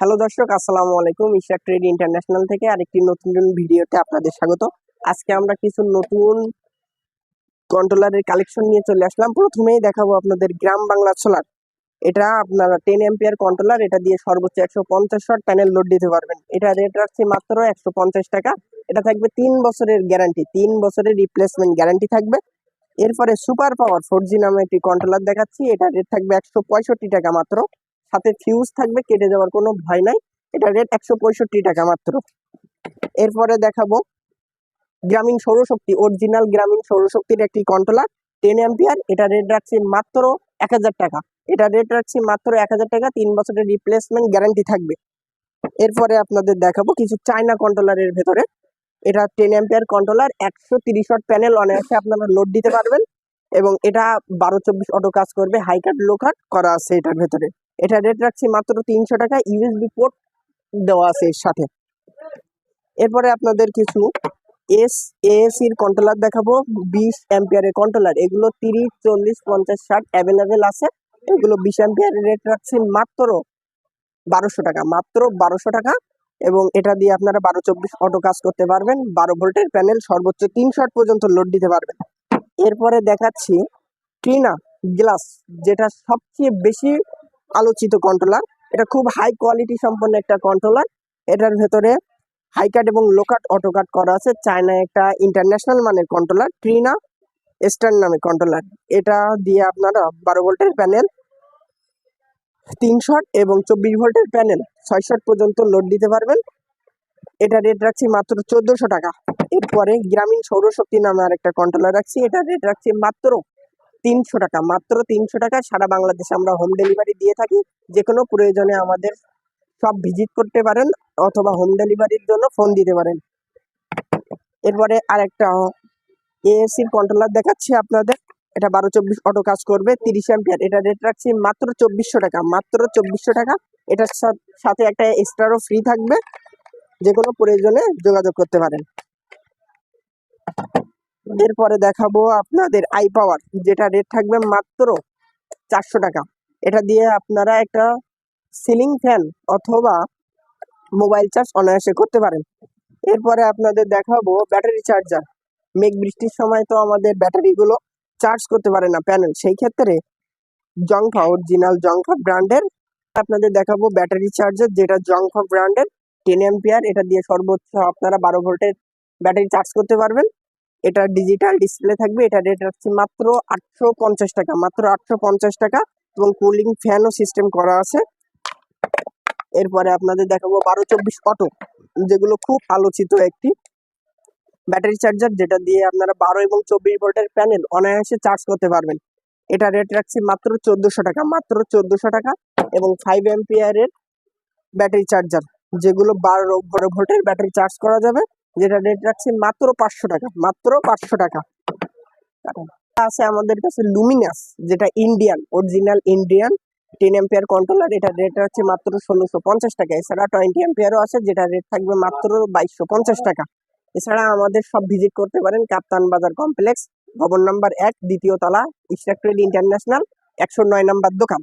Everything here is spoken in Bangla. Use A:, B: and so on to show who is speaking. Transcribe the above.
A: হ্যালো দর্শক, আসসালামু আলাইকুম। ইশাক ট্রেড ইন্টারন্যাশনাল থেকে আরেকটি নতুন নতুন ভিডিওতে আপনাদের স্বাগত। আজকে আমরা কিছু নতুন কন্ট্রোলারের কালেকশন নিয়ে চলে আসলাম। প্রথমেই দেখাবো আপনাদের গ্রাম বাংলা সোলার এটা আপনারা টেন এম্পিয়ার কন্ট্রোলার এটা দিয়ে সর্বোচ্চ একশো পঞ্চাশ শট প্যানেল লোড দিতে পারবেন। এটা রেট রাখছি মাত্র একশো পঞ্চাশ টাকা। এটা থাকবে তিন বছরের গ্যারান্টি তিন বছরের রিপ্লেসমেন্ট গ্যারান্টি থাকবে। এরপরে সুপার পাওয়ার ফোর জি নামে একটি কন্ট্রোলার দেখাচ্ছি। এটা রেট থাকবে একশো পঁয়ষট্টি টাকা মাত্র। সাথে ফিউজ থাকবে, কেটে যাওয়ার কোনো ভয় নাই। এটা রেট একশো পঁয়ষট্টি টাকা মাত্র। এরপরে দেখাবো গ্রামীণ সৌরশক্তি অরিজিনাল গ্রামীণ সৌরশক্তির একটি কন্ট্রোলার টেন অ্যাম্পিয়ার এটা রেট রাখছি মাত্র এক হাজার টাকা। এটা রেট রাখছি মাত্র এক হাজার টাকা, তিন বছরের রিপ্লেসমেন্ট গ্যারান্টি থাকবে। এরপরে আপনাদের দেখাবো কিছু চায়না কন্ট্রোলারের ভেতরে। এটা টেন অ্যাম্পিয়ার কন্ট্রোলার একশো তিরিশ ওয়াট প্যানেল অনায়াসে আপনারা লোড দিতে পারবেন। এবং এটা বারো চব্বিশ অটো কাজ করবে হাই কাট লো করা আছে এটার ভেতরে। এটা রেট রাখছি মাত্র তিনশো টাকা ইউএসবি পোর্ট দেওয়া আছে এর সাথে। এরপরে আপনাদের কিছু এস এসির কন্ট্রোলার দেখাবো, বিশ অ্যাম্পিয়ারের কন্ট্রোলার এগুলো তিরিশ, চল্লিশ, পঞ্চাশ, ষাট অ্যাভেলেবেল আছে। এগুলো বিশ অ্যাম্পিয়ারের রেট রাখছি মাত্র বারোশো টাকা, মাত্র বারোশো টাকা। এবং এটা দিয়ে আপনারা বারো চব্বিশ অটো কাজ করতে পারবেন, বারো ভোল্টের প্যানেল সর্বোচ্চ তিন শট পর্যন্ত লোড দিতে পারবেন। এরপরে দেখাচ্ছি ক্লিনা গ্লাস, যেটা সবচেয়ে বেশি আলোচিত কন্ট্রোলার এটা খুব হাই কোয়ালিটি সম্পন্ন একটা কন্ট্রোলার এটার ভেতরে হাই কাট এবং লো কাট অটো কাট করা আছে। চায়নায় একটা ইন্টারন্যাশনাল মানের কন্ট্রোলার ট্রিনা এস্টার্ন নামে কন্ট্রোলার এটা দিয়ে আপনারা বারো ভোল্টের প্যানেল তিন শট এবং চব্বিশ ভোল্টের প্যানেল ছয় শট পর্যন্ত লোড দিতে পারবেন। এটা রেট রাখছি মাত্র চোদ্দশো টাকা। এরপরে গ্রামীণ সৌরশক্তি নামে আরেকটা কন্ট্রোলার রাখছি। এটা রেট রাখছি মাত্র তিনশো টাকা, মাত্র তিনশো টাকা সারা বাংলাদেশে আমরা হোম ডেলিভারি দিয়ে থাকি। যে কোনো প্রয়োজনে আমাদের সব ভিজিট করতে পারেন অথবা হোম ডেলিভারির জন্য ফোন দিতে পারেন। এরপরে আরেকটা এএসির কন্ট্রোলার দেখাচ্ছি আপনাদের। এটা বারো চব্বিশ অটো কাজ করবে, তিরিশ অ্যাম্পিয়ার এটা রেট রাখছি মাত্র চব্বিশশো টাকা, মাত্র চব্বিশশো টাকা। এটার সাথে একটা এক্সট্রারও ফ্রি থাকবে। যে কোনো প্রয়োজনে যোগাযোগ করতে পারেন। এরপরে দেখাবো আপনাদের আই পাওয়ার যেটা রেট থাকবে মাত্র চারশো টাকা। এটা দিয়ে আপনারা একটা সিলিং ফ্যান অথবা মোবাইল চার্জ অনায়াসে করতে পারেন। এরপরে আপনাদের দেখাবো ব্যাটারি চার্জার মেঘ বৃষ্টির সময় তো আমাদের ব্যাটারিগুলো চার্জ করতে পারে না প্যানেল সেই ক্ষেত্রে জংফা অরিজিনাল জংফা ব্র্যান্ডের আপনাদের দেখাবো ব্যাটারি চার্জার যেটা জংফা ব্র্যান্ডের টেন এম্পিয়ার এটা দিয়ে সর্বোচ্চ আপনারা বারো ভোল্টের ব্যাটারি চার্জ করতে পারবেন। এটা ডিজিটাল ডিসপ্লে থাকবে, এটা রেট রাখছি মাত্র আটশো পঞ্চাশ টাকা, মাত্র আটশো পঞ্চাশ টাকা। এবং কুলিং ফ্যানও সিস্টেম করা আছে। এরপরে আপনাদের দেখাবো বারো চব্বিশ অটো যেগুলো খুব আলোচিত একটি। ব্যাটারি চার্জার যেটা দিয়ে আপনারা বারো এবং চব্বিশ ভোল্টের প্যানেল অনায়াসে চার্জ করতে পারবেন। এটা রেট রাখছি মাত্র চোদ্দশো টাকা, মাত্র চোদ্দশো টাকা। এবং ফাইভ এম্পিয়ারের ব্যাটারি চার্জার যেগুলো বারো ভোল্টের ব্যাটারি চার্জ করা যাবে। যেটা রেট রাখছি মাত্র পাঁচশো টাকা, মাত্র পাঁচশো টাকা। আছে আমাদের কাছে লুমিনাস যেটা Indian original Indian ten ampere controller এটা রেট আছে মাত্র ষোলোশো পঞ্চাশ টাকা। এছাড়া টোয়েন্টি এম্পিয়ারও আছে, যেটা রেট থাকবে মাত্র বাইশশো পঞ্চাশ টাকা। এছাড়া আমাদের সব ভিজিট করতে পারেন কাপ্তান বাজার কমপ্লেক্স ভবন নাম্বার এক, দ্বিতীয় তলা ইস্টাক ইন্টারন্যাশনাল একশো নয় নাম্বার দোকান।